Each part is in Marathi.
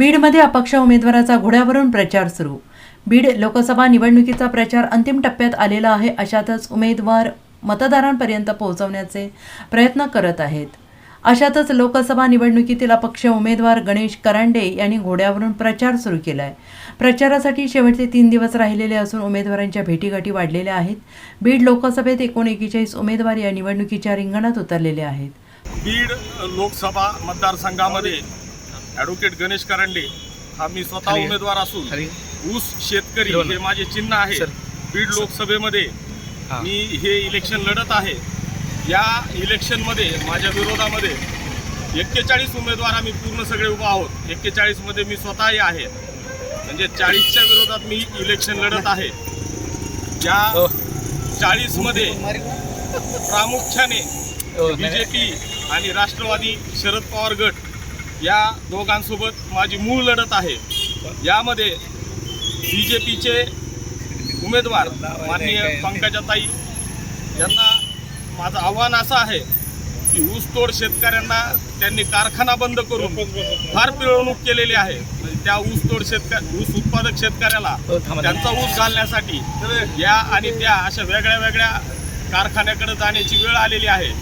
बीडमध्ये अपक्ष उमेदवाराचा घोड्यावरून प्रचार सुरू. बीड लोकसभा निवडणुकीचा प्रचार अंतिम टप्प्यात आलेला आहे अशातच उमेदवार मतदारांपर्यंत पोहोचवण्याचे प्रयत्न करत आहेत. अशातच लोकसभा निवडणुकीतील अपक्ष उमेदवार गणेश करांडे यांनी घोड्यावरून प्रचार सुरू केला आहे प्रचारासाठी शेवटचे तीन दिवस राहिलेले असून उमेदवारांच्या भेटीगाठी वाढलेल्या आहेत. बीड लोकसभेत एकूण एकेचाळीस उमेदवार या निवडणुकीच्या रिंगणात उतरलेले आहेत. बीड लोकसभा मतदारसंघामध्ये ॲडव्होकेट गणेश करंडे हा मी स्वतः. उमेदवार असून. ऊस शेतकरी. हे माझे चिन्ह आहे. बीड लोकसभेमध्ये. मी हे इलेक्शन लढत आहे या इलेक्शनमध्ये माझ्या विरोधामध्ये एक्केचाळीस उमेदवार आम्ही पूर्ण सगळे उभा आहोत एक्केचाळीसमध्ये मी स्वतःही आहे म्हणजे चाळीसच्या विरोधात मी इलेक्शन लढत आहे या हो. चाळीसमध्ये प्रामुख्याने हो, बी जे पी आणि राष्ट्रवादी शरद पवार गट या दोघांसोबत माझी मूळ लढत आहे. यामध्ये बी जे पीचे उमेदवार माननीय पंकजाताई यांना माझं आव्हान असं आहे की ऊसतोड शेतकऱ्यांना त्यांनी कारखाना बंद करून फार पिळवणूक केलेली आहे. म्हणजे त्या ऊसतोड शेतक ऊस उत्पादक शेतकऱ्याला हो. त्यांचा ऊस घालण्यासाठी या आणि त्या अशा वेगळ्या वेगळ्या कारखान्याकडे जाण्याची वेळ आलेली आहे.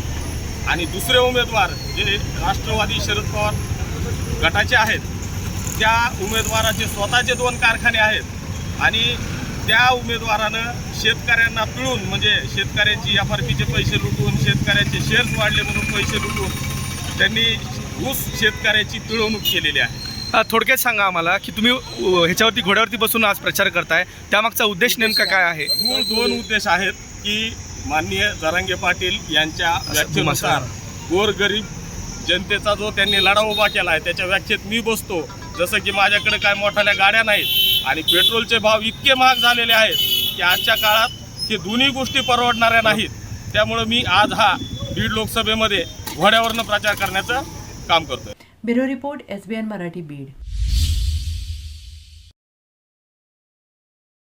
आणि दुसरे उमेदवार जे राष्ट्रवादी शरद पवार गटाचे आहेत त्या उमेदवाराचे स्वतःचे दोन कारखाने आहेत आणि त्या उमेदवारानं शेतकऱ्यांना पिळून म्हणजे शेतकऱ्यांची एफ आर पीचे पैसे लुटून शेतकऱ्यांचे शेअर्स वाढले म्हणून पैसे लुटून त्यांनी ऊस शेतकऱ्याची पिळवणूक केलेली आहे. थोडक्यात सांगा आम्हाला की तुम्ही ह्याच्यावरती घोड्यावरती बसून आज प्रचार करताय. त्यामागचा उद्देश नेमका काय आहे? मूळ दोन उद्देश आहेत की माननीय जरांगे पाटील यांच्या व्याख्येनुसार गोरगरीब जनतेचा जो त्यांनी लढा उभा केला आहे त्याच्या व्याख्येत मी बसतो. जसं की माझ्याकडे काय मोठ्याल्या गाड्या नाहीत आणि पेट्रोलचे भाव इतके महाग झालेले आहेत की आजच्या काळात हे दोन्ही गोष्टी परवडणाऱ्या नाहीत. त्यामुळं मी आज हा बीड लोकसभेमध्ये घोड्यावरनं प्रचार करण्याचं काम करतोय. Bureau report S B N Marathi Beed.